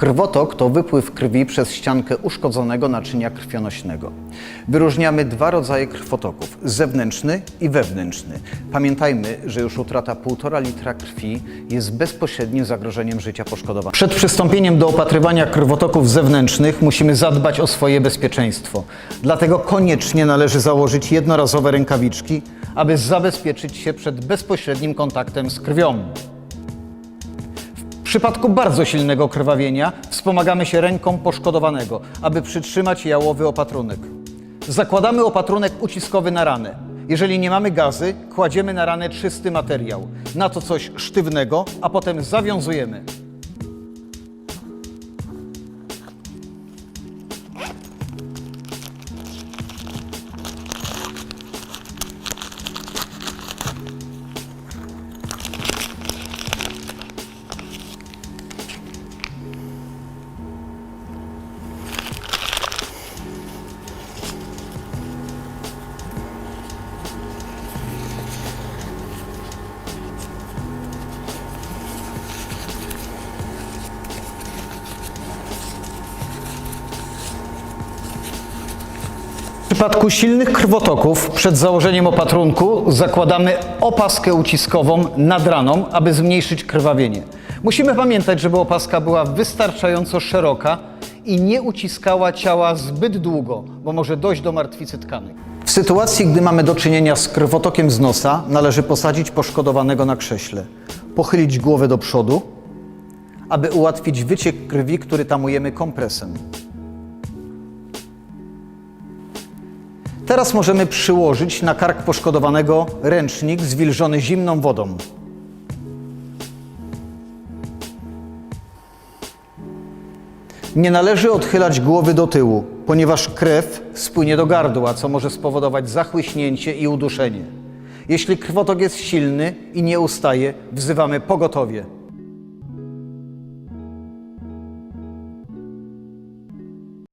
Krwotok to wypływ krwi przez ściankę uszkodzonego naczynia krwionośnego. Wyróżniamy dwa rodzaje krwotoków: zewnętrzny i wewnętrzny. Pamiętajmy, że już utrata 1,5 litra krwi jest bezpośrednim zagrożeniem życia poszkodowanego. Przed przystąpieniem do opatrywania krwotoków zewnętrznych musimy zadbać o swoje bezpieczeństwo. Dlatego koniecznie należy założyć jednorazowe rękawiczki, aby zabezpieczyć się przed bezpośrednim kontaktem z krwią. Przypadku bardzo silnego krwawienia wspomagamy się ręką poszkodowanego, aby przytrzymać jałowy opatrunek. Zakładamy opatrunek uciskowy na ranę. Jeżeli nie mamy gazy, kładziemy na ranę czysty materiał, na to coś sztywnego, a potem zawiązujemy. W przypadku silnych krwotoków przed założeniem opatrunku zakładamy opaskę uciskową nad raną, aby zmniejszyć krwawienie. Musimy pamiętać, żeby opaska była wystarczająco szeroka i nie uciskała ciała zbyt długo, bo może dojść do martwicy tkanek. W sytuacji, gdy mamy do czynienia z krwotokiem z nosa, należy posadzić poszkodowanego na krześle, pochylić głowę do przodu, aby ułatwić wyciek krwi, który tamujemy kompresem. Teraz możemy przyłożyć na kark poszkodowanego ręcznik zwilżony zimną wodą. Nie należy odchylać głowy do tyłu, ponieważ krew spłynie do gardła, co może spowodować zachłyśnięcie i uduszenie. Jeśli krwotok jest silny i nie ustaje, wzywamy pogotowie.